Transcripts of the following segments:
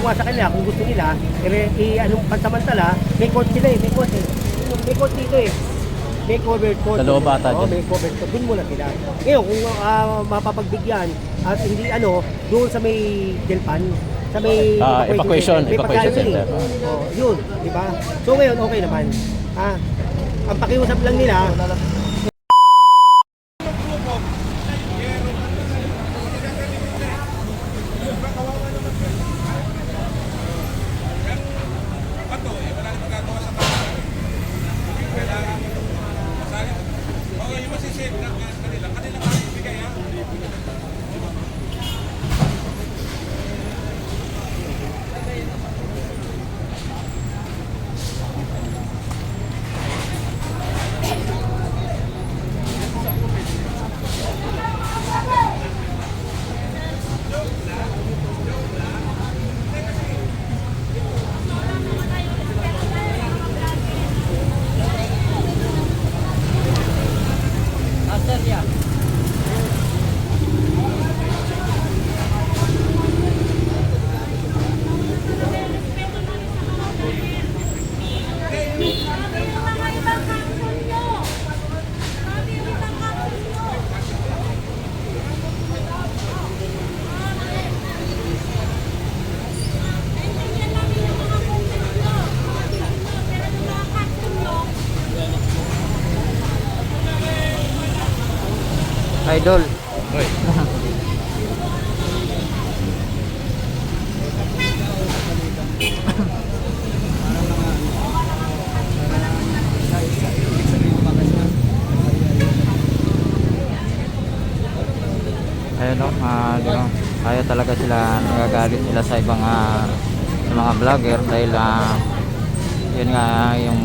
nga sa kanila, kung gusto nila, i- i- anong pansamantala, may court sila eh, may court eh. May court dito eh. May covered court. Sa loob ata dyan. may covered court. Doon muna sila. Ngayon, kung ah, mapapagbigyan at hindi ano, doon sa may Delpan, sa may Ah, evacuation, may evacuation pagkain eh. center. Oh, yun, di ba? So ngayon, okay naman. Ah, ang pakiusap lang nila, Idol. Oy. Ayun no, ah, di ba? Kaya talaga sila nagagalit sila sa ibang ah, sa mga vlogger dahil ah, yun nga yung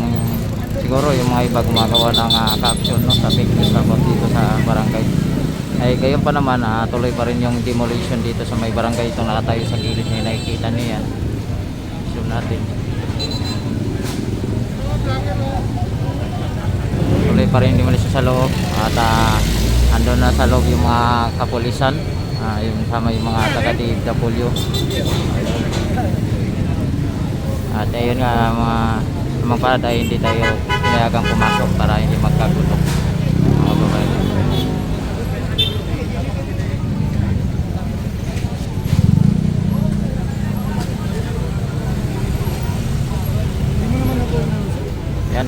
siguro yung mga iba gumagawa ng uh, caption no sa news about dito sa barangay. Ay gayon pa naman ah, tuloy pa rin yung demolition dito sa may barangay itong nakatayo sa gilid niya nakikita niyo yan. Zoom natin. Tuloy pa rin yung demolition sa loob. At ah, andun na sa loob yung mga kapulisan. Ah, yung sama yung mga taga DFW at ayun nga mga mga parad ay hindi tayo pinayagang pumasok para hindi magkagulo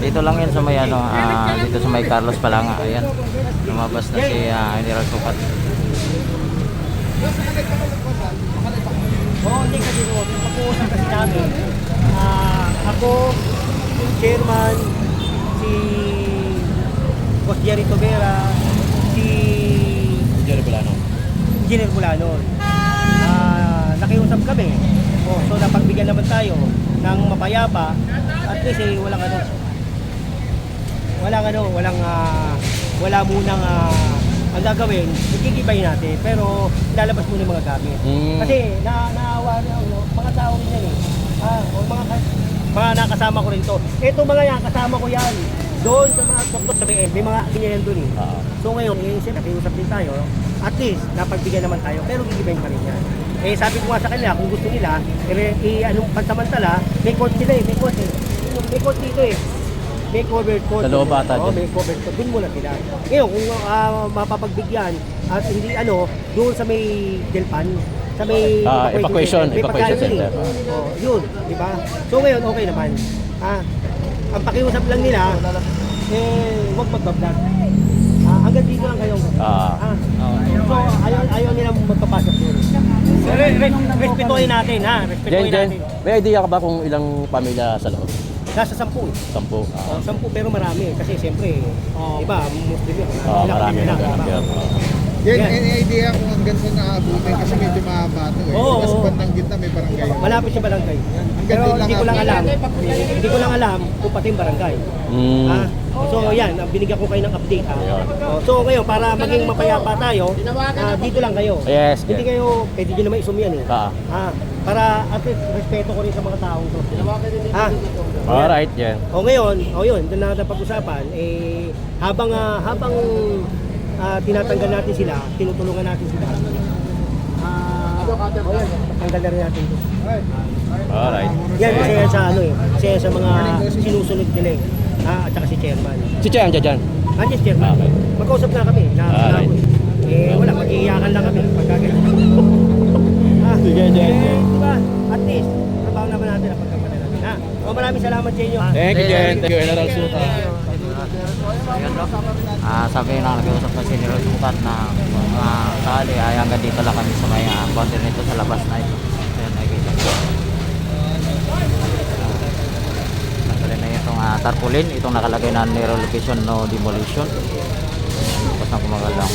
dito lang yan sa may ano ah, dito sa may Carlos Palanga ayan lumabas na si ah, General Sukat Oo, hindi kasi no, pag-uusap kasi namin, ah, ako, yung chairman, si Boss Jerry Tobera, si Jerry Bulano. Engineer Bulanon. Ah, nakiusap kami. Oh, so napagbigyan naman tayo ng mapayapa at least eh, walang ano walang ano, walang ah, wala munang ah, ang gagawin, igigibay natin pero lalabas muna yung mga gamit. Mm. Kasi na naawa na ano, mga tao rin yan eh. Ah, o mga mga nakasama ko rin to. Ito mga yan, kasama ko yan. Doon sa mga doktor sa BM, may mga ganyan doon eh. Ah. So ngayon, eh, siyempre, nakiusap din tayo. At least, napagbigyan naman tayo, pero gigibayin pa rin yan. Eh, sabi ko nga sa kanila, kung gusto nila, i, i anong pansamantala, may court sila eh, may court eh. May court dito eh. May covered court. Sa loob ata Oo, dyan. may covered court. Doon muna sila. Ngayon, kung ah, mapapagbigyan, at hindi ano, doon sa may Delpan, sa may Ah, evacuation, may evacuation pagkain center. eh. Oh, yun, di ba? So ngayon, okay naman. Ah, ang pakiusap lang nila, eh, huwag magbablog. Ah, hanggang dito lang kayo. Ah. Ah, so, ayaw, ayaw nila magpapasok doon. Re- re- respetuhin natin, ha? Jen, Respetuhin Jen, natin. may idea ka ba kung ilang pamilya sa loob? Nasa sampu. eh. Sampu. Oh, Ah. sampu pero marami. Kasi siyempre, iba, Muslim yun. Ah, Ilang marami na ganap diba? yan. Yan, Yan. any idea kung hanggang saan naabutin kasi medyo mahaba to eh. Oo, Tapos oo. bandang gitna may barangay. Malapit sa barangay. Pero doon lang hindi ko lang ako. alam. Hindi ko lang alam kung pati yung barangay. Mm. Ah, so yan, binigyan ko kayo ng update. Ha? Ayun. Oh, so ngayon, para maging mapayapa tayo, ah, dito lang kayo. Yes, Hindi yes. kayo, pwede nyo naman isum yan eh. Ah. Ah, para at least respeto ko rin sa mga taong to. Ah, Alright, Jen. o ngayon, o yun, doon na natin pag-usapan, eh, habang, ah, habang ah, tinatanggal natin sila, tinutulungan natin sila, ah, o yun, tanggal na rin natin to. Yan, kasi yan sa ano eh. Kasi yan sa mga sinusunod nila eh. Ah, at saka si chairman. Si andyan dyan. Andiyan si chairman. Okay. Magkausap na kami. Na, Alright. na, eh, wala, mag-iiyakan lang kami. Pagka ah, Sige, eh, Jen. di ba? At least, trabaho naman natin ang pagkakaroon natin. Ha? O, maraming salamat sa inyo. Thank you, Jen. Thank you, General Suta. Ayan. Ah, sabi na nag-uusap na si Nero Sukat na mga sakali ay hanggang dito lang kami sa may uh, boundary nito sa labas na ito. Ayan, nakikita ko. Tanggalin na itong uh, tarpaulin, itong nakalagay na Nero location no demolition. Tapos na kumagalang.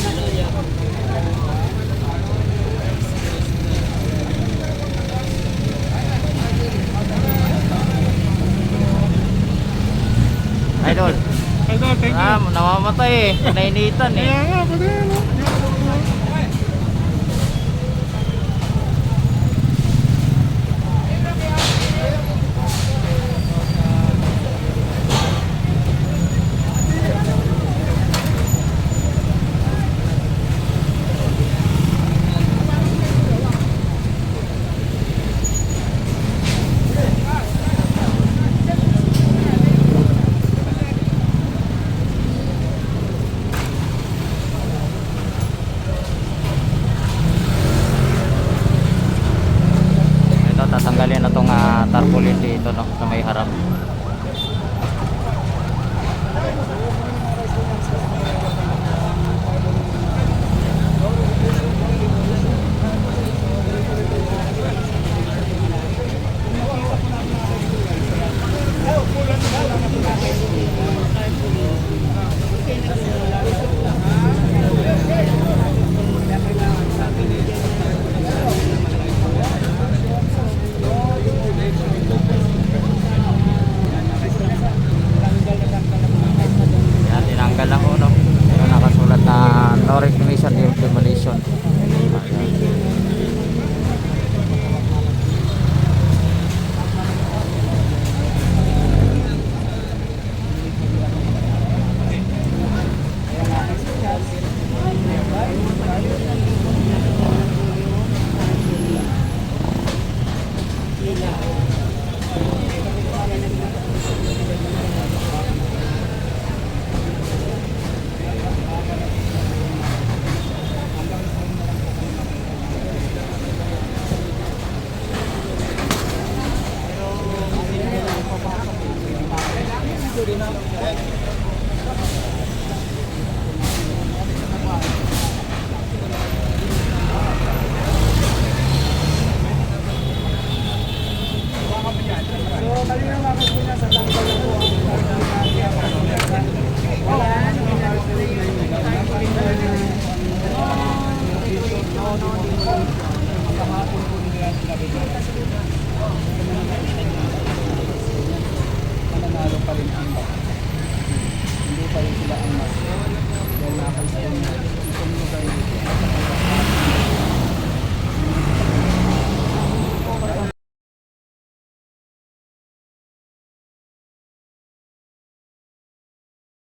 Namamatay eh. Nainitan eh. nga, pati. Ito, tatanggalin na itong uh, tarpaulin dito no, sa may harap. Obrigado.